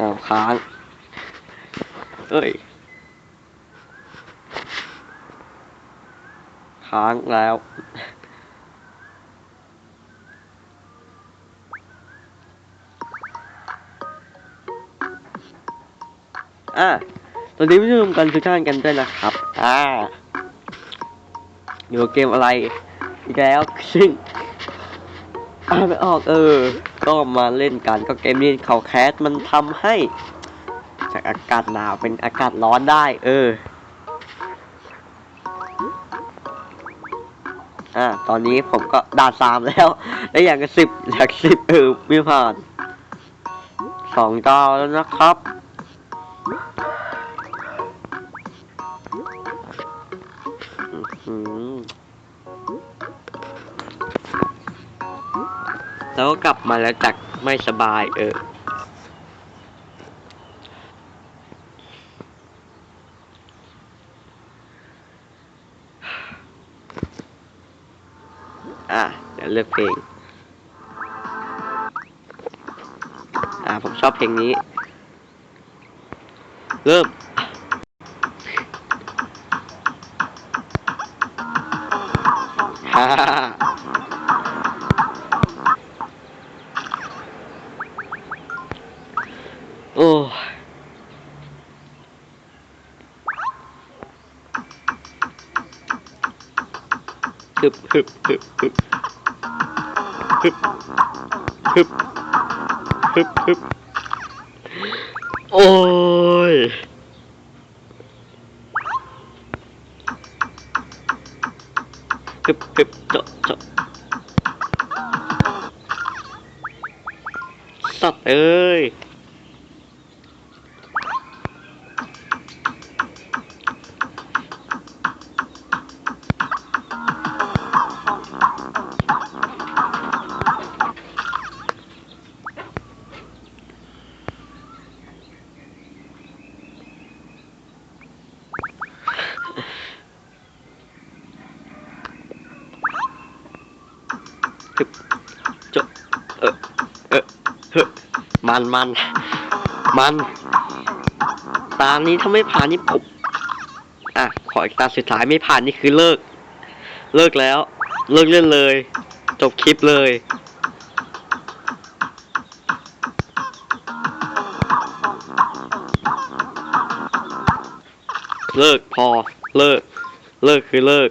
อ้าวค้างเอ้ย ค้างแล้วอ่าตอนนี้ไม่ลืมกันทุกท่านกันด้วยนะครับ อ่า อยู่เกมอะไร อีกแล้วซึ่ง อ่านไม่ออกเออ ก็มาเล่นกันก็เกมนี้เขาแคสมันทำให้ จากอากาศหนาวเป็นอากาศร้อนได้ เออ อ่า ตอนนี้ผมก็ด่านสามแล้ว ได้อย่างกับสิบอยากสิบเออไม่ผ่านสองดาวแล้วนะครับอืม แล้วก็กลับมาแล้วจากไม่สบายเออ อะเดี๋ยวเลือกเพลง อ่าผมชอบเพลงนี้ เริ่มฮ่า โอ้ยฮึบฮึบฮึบฮึบฮึบฮึบฮึบฮึบโอ้ยฮึบฮึบเจาะเจาะสัตว์เอ้ย ฮึบเจาะเออเออเฮ้มันมันมัน ตานี้ถ้าไม่ผ่านนี่ผมอะขออีกตาสุดท้ายไม่ผ่านนี่คือเลิก เลิกแล้ว เลิกเล่นเลย จบคลิปเลยเลิกพอเลิก เลิกคือเลิก